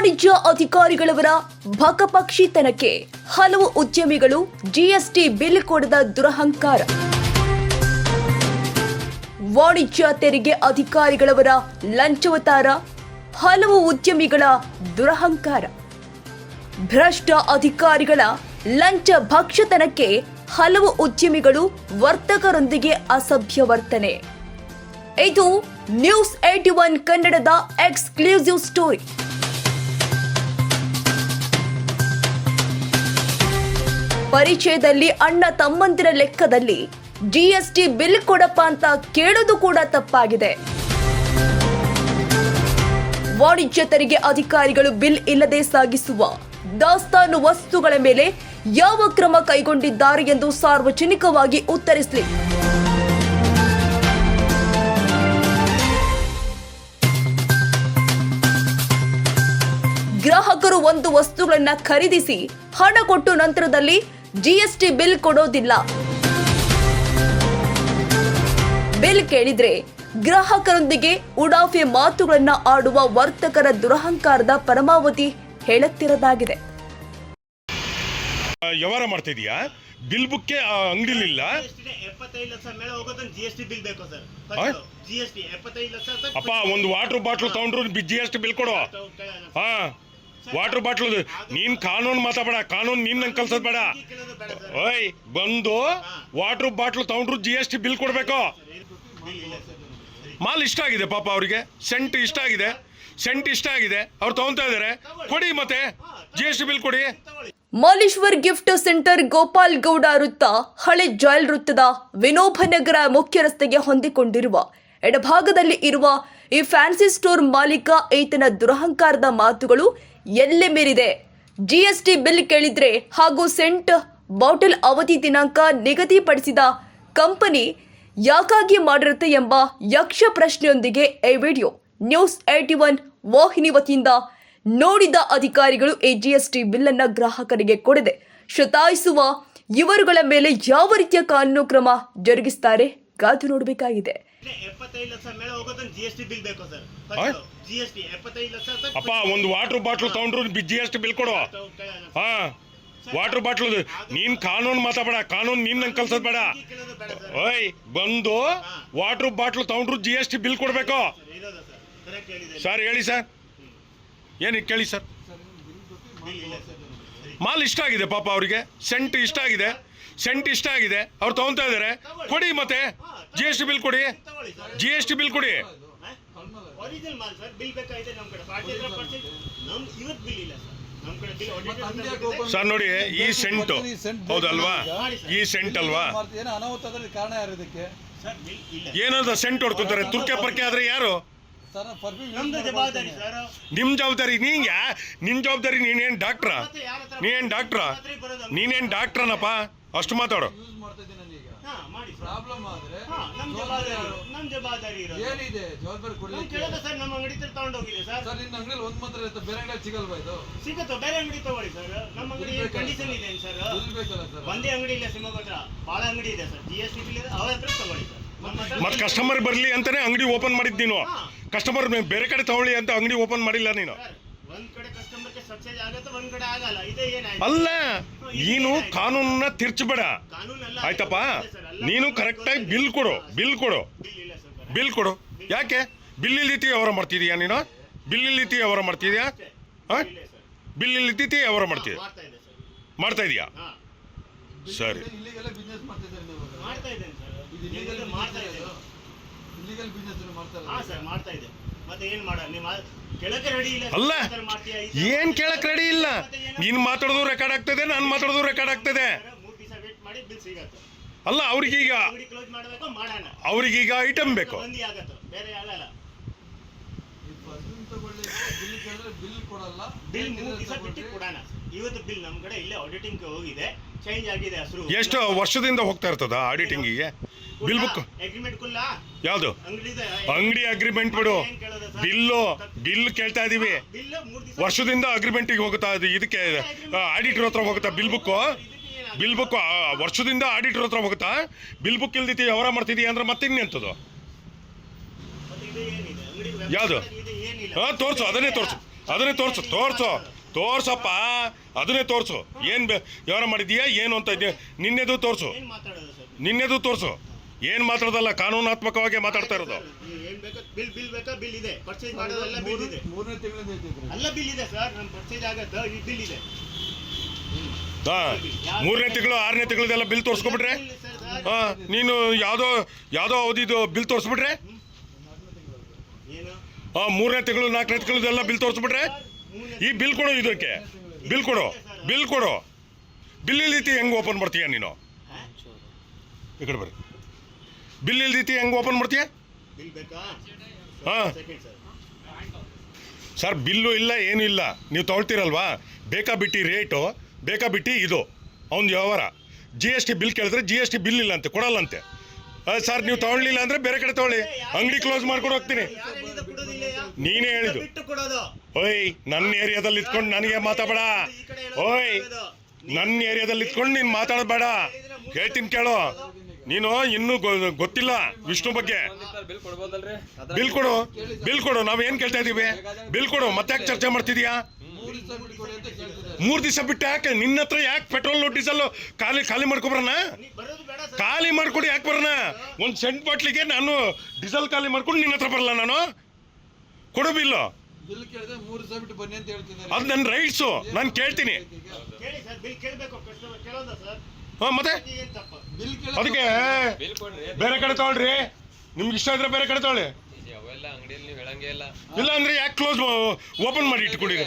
ವಾಣಿಜ್ಯ ಅಧಿಕಾರಿಗಳವರ ಭಕಪಕ್ಷಿತನಕ್ಕೆ ಹಲವು ಉದ್ಯಮಿಗಳು ಜಿಎಸ್ಟಿ ಬಿಲ್ ಕೊಡದ ದುರಹಂಕಾರ. ವಾಣಿಜ್ಯ ತೆರಿಗೆ ಅಧಿಕಾರಿಗಳವರ ಲಂಚವತಾರ, ಹಲವು ಉದ್ಯಮಿಗಳ ದುರಹಂಕಾರ. ಭ್ರಷ್ಟ ಅಧಿಕಾರಿಗಳ ಲಂಚ ಭಕ್ಷತನಕ್ಕೆ ಹಲವು ಉದ್ಯಮಿಗಳು ವರ್ತಕರೊಂದಿಗೆ ಅಸಭ್ಯ ವರ್ತನೆ. ಇದು ನ್ಯೂಸ್ ಏಟಿ ಒನ್ ಕನ್ನಡದ ಎಕ್ಸ್ಕ್ಲೂಸಿವ್ ಸ್ಟೋರಿ. ಪರಿಚಯದಲ್ಲಿ ಅಣ್ಣ ತಮ್ಮಂದಿರ ಲೆಕ್ಕದಲ್ಲಿ ಜಿಎಸ್ಟಿ ಬಿಲ್ ಕೊಡಪ್ಪ ಅಂತ ಕೇಳೋದು ಕೂಡ ತಪ್ಪಾಗಿದೆ. ವಾಣಿಜ್ಯ ತೆರಿಗೆ ಅಧಿಕಾರಿಗಳು ಬಿಲ್ ಇಲ್ಲದೆ ಸಾಗಿಸುವ ದಾಸ್ತಾನು ವಸ್ತುಗಳ ಮೇಲೆ ಯಾವ ಕ್ರಮ ಕೈಗೊಂಡಿದ್ದಾರೆ ಎಂದು ಸಾರ್ವಜನಿಕವಾಗಿ ಉತ್ತರಿಸಲಿ. ಗ್ರಾಹಕರು ಒಂದು ವಸ್ತುಗಳನ್ನ ಖರೀದಿಸಿ ಹಣ ಕೊಟ್ಟು ನಂತರದಲ್ಲಿ ಜಿಎಸ್ಟಿ ಬಿಲ್ ಕೊಡೋದಿಲ್ಲ. ಬಿಲ್ ಕೇಳಿದ್ರೆ ಗ್ರಾಹಕರೊಂದಿಗೆ ಉಡಾಫೆ ಮಾತುಗಳನ್ನ ಆಡುವ ವರ್ತಕರ ದುರಹಂಕಾರದ ಪರಮಾವಧಿ ಹೇಳುತ್ತಿರದಾಗಿದೆ. ವ್ಯವಹಾರ ಮಾಡ್ತಾ ಮಾಡ್ತಿದ್ಯಾ ಬಿಲ್ ಬುಕ್ಕೆ ಅಂಗಡಿಲಿಲ್ಲ. ಇಲ್ಲ ಅಪ್ಪ ಒಂದು ವಾಟರ್ ಬಾಟ್ಲ್ ತಗೊಂಡ್ರು ಜಿ ಎಸ್ ಟಿ ಬಿಲ್ ಕೊಡು. ಹಾ. ವಾಟರ್ ಬಾಟ್ಲ್ ನೀನ್ ಕಾನೂನು ಮಾತಾಡ ಕಾನೂನು ನೀನ್ ನಂಗೆ ಕಲ್ಸೋದ್ ಬೇಡ. ಓಯ್, ಬಂದು ವಾಟರ್ ಬಾಟ್ಲ್ ತಗೊಂಡ್ರು ಜಿ ಎಸ್ ಟಿ ಬಿಲ್ ಕೊಡ್ಬೇಕು. ಮಾಲ್ ಇಷ್ಟ ಆಗಿದೆ ಪಾಪ ಅವರಿಗೆ. ಸೆಂಟ್ ಇಷ್ಟ ಆಗಿದೆ. ಸೆಂಟ್ ಇಷ್ಟ ಆಗಿದೆ. ಅವ್ರು ತಗೊಂತಾ ಇದಾರೆ. ಕೊಡಿ ಮತ್ತೆ. ಜಿ ಎಸ್ ಟಿ ಬಿಲ್ ಕೊಡಿ. ಮಾಲೇಶ್ವರ್ ಗಿಫ್ಟ್ ಸೆಂಟರ್ ಗೋಪಾಲ್ ಗೌಡ ವೃತ್ತ, ಹಳೆ ಜಾಯಲ್ ವೃತ್ತದ ವಿನೋಬ ನಗರ ಮುಖ್ಯ ರಸ್ತೆಗೆ ಹೊಂದಿಕೊಂಡಿರುವ ಎಡಭಾಗದಲ್ಲಿ ಇರುವ ಈ ಫ್ಯಾನ್ಸಿ ಸ್ಟೋರ್ ಮಾಲೀಕ ಈತನ ದುರಹಂಕಾರದ ಮಾತುಗಳು ಎಲ್ಲೆ ಮೀರಿದೆ? ಜಿಎಸ್ಟಿ ಬಿಲ್ ಕೇಳಿದ್ರೆ ಹಾಗೂ ಸೆಂಟ್ ಬಾಟಲ್ ಅವಧಿ ದಿನಾಂಕ ನಿಗದಿಪಡಿಸಿದ ಕಂಪನಿ ಯಾಕಾಗಿ ಮಾಡಿರುತ್ತೆ ಎಂಬ ಯಕ್ಷ ಪ್ರಶ್ನೆಯೊಂದಿಗೆ ಈ ವಿಡಿಯೋ. ನ್ಯೂಸ್ ಏಟಿ ಒನ್ ವಾಹಿನಿ ವತಿಯಿಂದ ನೋಡಿದ ಅಧಿಕಾರಿಗಳು ಈ ಜಿಎಸ್ಟಿ ಬಿಲ್ ಅನ್ನ ಗ್ರಾಹಕರಿಗೆ ಕೊಡದೆ ಶತಾಯಿಸುವ ಇವರುಗಳ ಮೇಲೆ ಯಾವ ರೀತಿಯ ಕಾನೂನು ಕ್ರಮ ಜರುಗಿಸ್ತಾರೆ? ಕಾದು ನೋಡಬೇಕಾಗಿದೆ. ಎಪ್ಪತ್ತೈದು ಲಕ್ಷ ಮೇಲೆ ಹೋಗೋದನ್ನ ಜಿ ಎಸ್ ಟಿ ಬಿಲ್ ಬೇಕು ಸರ್. ಆ? ಜಿ ಎಸ್ ಟಿ ಎಪ್ಪತ್ತೈದು ಲಕ್ಷ ಅಂತ ಅಪ್ಪ ಒಂದು ವಾಟರ್ ಬಾಟ್ಲ್ ತಗೊಂಡ್ರು ಜಿ ಎಸ್ ಟಿ ಬಿಲ್ ಕೊಡು. ಹಾ. ವಾಟರ್ ಬಾಟ್ಲ್ ನೀನ್ ಕಾನೂನು ಮಾತಾಡ ಕಾನೂನು ನೀನ್ ನಂಗೆ ಕಲ್ಸೋದ್ ಬೇಡ. ಓಯ್ ಬಂದು ವಾಟರ್ ಬಾಟ್ಲ್ ತಗೊಂಡ್ರು ಜಿ ಎಸ್ ಟಿ ಬಿಲ್ ಕೊಡ್ಬೇಕು. ಸರ್ ಹೇಳಿ ಸರ್ ಏನಕ್ಕೆ ಕೇಳಿ ಸರ್. ಮಾಲ್ ಇಷ್ಟ ಆಗಿದೆ ಪಾಪ ಅವರಿಗೆ. ಸೆಂಟ್ ಇಷ್ಟ ಆಗಿದೆ. ಸೆಂಟ್ ಇಷ್ಟ ಆಗಿದೆ. ಅವ್ರು ತಗೊಂತಾ ಇದಾರೆ ಕೊಡಿ ಮತ್ತೆ. ಜಿ ಎಸ್ ಟಿ ಬಿಲ್ ಕೊಡಿ. ಜಿ ಎಸ್ ಟಿ ಬಿಲ್ ಕೊಡಿ. ಸರ್. ಬಿಲ್ ಬೇಕಾಗಿದೆ ನಮ್ಮ ಕಡೆ. ಫಾರ್ಟಿ ಹತ್ರ ಪರ್ಸೆಂಟ್ ಇವತ್ತು ಬಿಲ್ ಇಲ್ಲ ಸರ್. ನಮ್ಮ ಕಡೆ ಬಿಲ್ ಸರ್ ನೋಡಿ ಈ ಸೆಂಟ್. ಹೌದಲ್ವಾ? ಈ ಸೆಂಟ್ ಅಲ್ವಾ? ಮಾಡ್ತೀವಿ. ಏನೋ ಕಾರಣ ಯಾರು ಸರ್ ಬಿಲ್ ಇಲ್ಲ. ಏನಂತ ಸೆಂಟ್ ಹೊಡ್ಕೊತಾರೆ ತುರ್ಕೆ ಪರ್ಕೆ ಆದ್ರೆ ಯಾರು? ಸರ್ ಪರ್ಫ್ಯೂಮ್ ನಮ್ದು ಜವಾಬ್ದಾರಿ ಸರ್. ನಿಮ್ ಜವಾಬ್ದಾರಿ ನೀನ್ ಯಾ? ನಿನ್ ಜವಾಬ್ದಾರಿ ನೀನೇನ್ ಡಾಕ್ಟ್ರಾ? ನೀನೇನ್ ಡಾಕ್ಟ್ರಾ? ನೀನೇನ್ ಡಾಕ್ಟ್ರನಪ್ಪ? ಅಷ್ಟು ಮಾತಾಡು. ಯೂಸ್ ಮಾಡ್ತಾ ಇದ್ದೀನಿ ನಾನೀಗ ಹಾ ಮಾಡಿ ಸರ್ ಪ್ರಾಬ್ಲಮ್ ಆದ್ರೆ ಹಾ ನಮ್ ಜವಾಬ್ದಾರಿ ಇರೋದು. ಏನಿದೆ? ಜವಾಬ್ದಾರಿ ನಮ್ ಕೊಡ್ಲಿಕ್ಕೆ ಕೇಳೋದು ಸರ್ ನಮ್ಮ ಅಂಗಡಿ ಹತ್ರ ತಗೊಂಡೋಗಿದೆ ಸರ್. ಸರ್ ನಿನ್ನ ಅಂಗಡಿಯಲ್ಲಿ ಒಂದ್ ಮಾತ್ರ ಇರುತ್ತೆ. ಬೇರೆ ಅಂಗಡಿ ಸಿಗಲ್ವಾ ಇದು? ಸಿಗುತ್ತೋ? ಬೇರೆ ಅಂಗಡಿ ತಗೊಳ್ಳಿ ಸರ್. ನಮ್ಮ ಅಂಗಡಿ ಬೇಕಲ್ಲ ಕಂಡೀಷನ್ ಇದೆ ಸರ್. ಬೇಕಲ್ಲ ಸರ್? ಒಂದೇ ಅಂಗಡಿ ಇಲ್ಲ ಶಿವಮೊಗ್ಗ ಹತ್ರ ಭಾಳ ಅಂಗಡಿ ಇದೆ ಸರ್. ಜಿ ಎಸ್ ಟಿ ಇದೆ. ಅವ್ರ ಹತ್ರ ತಗೊಳ್ಳಿ ಸರ್. ನಮ್ಮ ಹತ್ರ ಕಸ್ಟಮರ್ ಬರ್ಲಿ ಅಂತಾನೆ ಅಂಗಡಿ ಓಪನ್ ಮಾಡಿದ್ ನೀನು. ಕಸ್ಟಮರ್ ಬೇರೆ ಕಡೆ ತಗೊಳ್ಳಿ ಅಂತ ಅಂಗಡಿ ಓಪನ್ ಮಾಡಿಲ್ಲ ನೀನು. ಸರ್ ಅಲ್ಲ ನೀನು ಕಾನೂನನ್ನ ತಿರ್ಚಬೇಡ. ಕಾನೂನಲ್ಲ ಆಯ್ತಪ್ಪ? ನೀನು ಕರೆಕ್ಟಾಗಿ ಬಿಲ್ ಕೊಡು ಬಿಲ್ ಕೊಡು. ಬಿಲ್ ಕೊಡು. ಯಾಕೆ? ಬಿಲ್ ಇಲ್ಲಿ ವ್ಯವಹಾರ ಮಾಡ್ತಿದ್ಯಾ ನೀನು? ಬಿಲ್ ಇಲ್ಲಿ ವ್ಯವಹಾರ ಮಾಡ್ತಿದ್ಯಾ? ಹಾಂ? ಬಿಲ್ ಇಲ್ಲಿ ವ್ಯವಹಾರ ಮಾಡ್ತೀಯ ಮಾಡ್ತಾ ಇದೆ ಸರ್. ಮಾಡ್ತಾ ಇದೀಯಾ? ಹಾ. ಸರಿ. ಮಾಡ್ತಾ ಇದೆ ಅಲ್ಲ? ಏನ್ ಕೇಳಕ್ ರೆಡಿ ಇಲ್ಲ. ನೀನ್ ಮಾತಾಡೋದು ರೆಕಾರ್ಡ್ ಆಗ್ತದೆ ನಾನು ಮಾತಾಡೋದು ರೆಕಾರ್ಡ್ ಆಗ್ತದೆ. ಮೂರ್ ದಿವಸ ವೇಟ್ ಮಾಡಿ ಬಿಲ್ ಸಿಗತ್ತೆ. ಅಲ್ಲ ಅವ್ರಿಗೀಗ ಅಂಗಡಿ ಕ್ಲೋಸ್ ಮಾಡ್ಬೇಕು ಮಾಡೋಣ. ಅವ್ರಿಗೀಗ ಐಟಮ್ ಬೇಕು. ಬಿಲ್ ಕೊಡಲ್ಲ. ಬಿಲ್ ಮೂರು ದಿವಸ ಬಿಟ್ಟು ಕೊಡೋಣ. ಇವತ್ತು ಬಿಲ್ ನಮ್ಮ ಕಡೆ ಇಲ್ಲೇ ಆಡಿಟಿಂಗ್ ಹೋಗಿದೆ. ಚೇಂಜ್ ಆಗಿದೆ ಹಸಿರು. ಎಷ್ಟು ವರ್ಷದಿಂದ ಹೋಗ್ತಾ ಇರ್ತದ ಆಡಿಟಿಂಗಿಗೆ ಬಿಲ್ ಬುಕ್ ಅಗ್ರಿಮೆಂಟ್ ಕುಲ್ಲ? ಯಾವುದು? ಅಂಗಡಿ ಅಗ್ರಿಮೆಂಟ್ ಬಿಡು. ಬಿಲ್ಲು ಬಿಲ್ ಕೇಳ್ತಾ ಇದೀವಿ. ವರ್ಷದಿಂದ ಅಗ್ರಿಮೆಂಟ್ಗೆ ಅಗ್ರಿಮೆಂಟಿಗೆ ಹೋಗುತ್ತಾ ಅದು ಇದಕ್ಕೆ ಆಡಿಟರ್ ಹತ್ರ ಹೋಗುತ್ತಾ ಬಿಲ್ ಬುಕ್ ಬಿಲ್ ಬುಕ್ ವರ್ಷದಿಂದ ಆಡಿಟರ್ ಹತ್ರ ಹೋಗುತ್ತಾ? ಬಿಲ್ ಬುಕ್ ಇಲ್ದಿತಿ ವ್ಯವಹಾರ ಮಾಡ್ತಿದೀಯ ಅಂದ್ರೆ ಮತ್ತೆ ಇನ್ನೆಂತದು ಯಾವುದು? ಇದು? ಇದು ಹಾ ತೋರ್ಸು ಅದನ್ನೇ ತೋರ್ಸು ಅದನ್ನೇ ತೋರ್ಸು ತೋರ್ಸು. ತೋರ್ಸಪ್ಪ ಅದನ್ನೇ ತೋರಿಸು. ಏನು ಬೆ- ವ್ಯವಹಾರ ಮಾಡಿದೀಯಾ ಏನು ಅಂತ ಇದೆಯಾ ನಿನ್ನೆದು ತೋರಿಸು. ನಿನ್ನೆದು ತೋರ್ಸು. ಏನು ಮಾತಾಡೋದಲ್ಲ ಕಾನೂನಾತ್ಮಕವಾಗಿ ಮಾತಾಡ್ತಾ ಇರೋದು. ನೀವು ಏನ್ ಬಿಲ್ ಬಿಲ್ ಬೇಕಾ? ಬಿಲ್ ಇದೆ. ಪರ್ಚೇಸ್ ಮಾಡೋದೆಲ್ಲ ಬಿಲ್ ಇದೆ. ಮೂರನೇ ತಿಂಗಳಿಂದ ಐತಿದ್ರಿ ಎಲ್ಲ ಬಿಲ್ ಇದೆ ಸರ್. ನಮ್ಮ ಪರ್ಚೇಸ್ ಆಗದ ಬಿಲ್ ಇದೆ. ಹಾ ಮೂರನೇ ತಿಂಗಳು ಆರನೇ ತಿಂಗಳದೆಲ್ಲ ಬಿಲ್ ತೋರಿಸ್ಕೊಬಿಟ್ರೆ? ಹಾ ನೀನು ಯಾವುದೋ ಯಾವುದೋ ಅವಧಿದು ಬಿಲ್ ತೋರಿಸ್ಬಿಟ್ರೆ? ಹಾಂ ಹಾ ಮೂರನೇ ತಿಂಗಳು ನಾಲ್ಕನೇ ತಿಂಗಳದೆಲ್ಲ ಬಿಲ್ ತೋರಿಸ್ಬಿಟ್ರೆ? ಈ ಬಿಲ್ ಕೊಡು ಇದಕ್ಕೆ. ಬಿಲ್ ಕೊಡು. ಬಿಲ್ ಕೊಡು. ಬಿಲ್ ಇಲ್ದಿತಿ ಹೆಂಗೆ ಓಪನ್ ಮಾಡ್ತೀಯ ನೀನು? ಈ ಕಡೆ ಬರ್ರಿ. ಬಿಲ್ ಇಲ್ದಿತಿ ಹೆಂಗೆ ಓಪನ್ ಮಾಡ್ತೀಯ? ಹಾಂ. ಸರ್, ಬಿಲ್ಲು ಇಲ್ಲ, ಏನೂ ಇಲ್ಲ. ನೀವು ತೊಗೊಳ್ತೀರಲ್ವಾ? ಬೇಕಾ ಬಿಟ್ಟು ರೇಟು, ಬೇಕಾ ಬಿಟ್ಟು ಇದು. ಅವ್ನ ವ್ಯವಹಾರ. ಜಿ ಎಸ್ ಟಿ ಬಿಲ್ ಕೇಳಿದ್ರೆ ಜಿ ಎಸ್ ಟಿ ಬಿಲ್ ಇಲ್ಲ ಅಂತೆ ಕೊಡಲ್ಲಂತೆ. ಸರ್, ನೀವು ತಗೊಳ್ಳಿಲ್ಲ ಅಂದ್ರೆ ಬೇರೆ ಕಡೆ ತಗೊಳ್ಳಿ. ಅಂಗಡಿ ಕ್ಲೋಸ್ ಮಾಡ್ಕೊಂಡು ಹೋಗ್ತೀನಿ. ನೀನೇ ಹೇಳಿದ್ದು. ಓಯ್, ನನ್ನ ಏರಿಯಾದಲ್ಲಿ ಇತ್ಕೊಂಡು ನನಗೆ ಮಾತಾಡಬೇಡ. ಓಯ್, ನನ್ನ ಏರಿಯಾದಲ್ಲಿ ಇತ್ಕೊಂಡು ನೀನು ಮಾತಾಡಬೇಡ ಹೇಳ್ತೀನಿ ಕೇಳು. ನೀನು ಇನ್ನೂ ಗೊತ್ತಿಲ್ಲ ವಿಷ್ಣು ಬಗ್ಗೆ. ಬಿಲ್ ಕೊಡು ಬಿಲ್ ಕೊಡು. ನಾವೇನು ಕೇಳ್ತಾ ಇದೀವಿ? ಬಿಲ್ ಕೊಡು. ಮತ್ತೆ ಚರ್ಚೆ ಮಾಡ್ತಿದ್ಯಾ? ಮೂರು ದಿವಸ ಬಿಟ್ಟು ಯಾಕೆ? ನಿನ್ನ ಹತ್ರ ಯಾಕೆ ಪೆಟ್ರೋಲ್ ಡೀಸೆಲ್ ಖಾಲಿ ಖಾಲಿ ಮಾಡ್ಕೊಬರಣ? ಖಾಲಿ ಮಾಡ್ಕೊಡಿ ಯಾಕೆ ಬರೋಣ? ಒಂದು ಸೆಂಟ್ ಬಾಟ್ಲಿಗೆ ನಾನು ಡೀಸೆಲ್ ಖಾಲಿ ಮಾಡ್ಕೊಂಡು ನಿನ್ನ ಹತ್ರ ಬರಲ್ಲ ನಾನು. ಕೊಡು ಬಿಲ್ಲು ಅದು ನನ್ನ ರೈಟ್ಸು ನಾನು ಕೇಳ್ತೀನಿ. ಹಾಂ ಮತ್ತೆ? ಅದಕ್ಕೆ ಬೇರೆ ಕಡೆ ತಗೊಳ್ರಿ. ನಿಮ್ಗೆ ಇಷ್ಟ ಇದ್ರೆ ಬೇರೆ ಕಡೆ ತಗೊಳ್ಳಿ. ಇಲ್ಲ. ಅಂದ್ರೆ ಯಾಕೆ ಕ್ಲೋಸ್ ಓಪನ್ ಮಾಡಿ ಇಟ್ಕೊಂಡಿರಿ?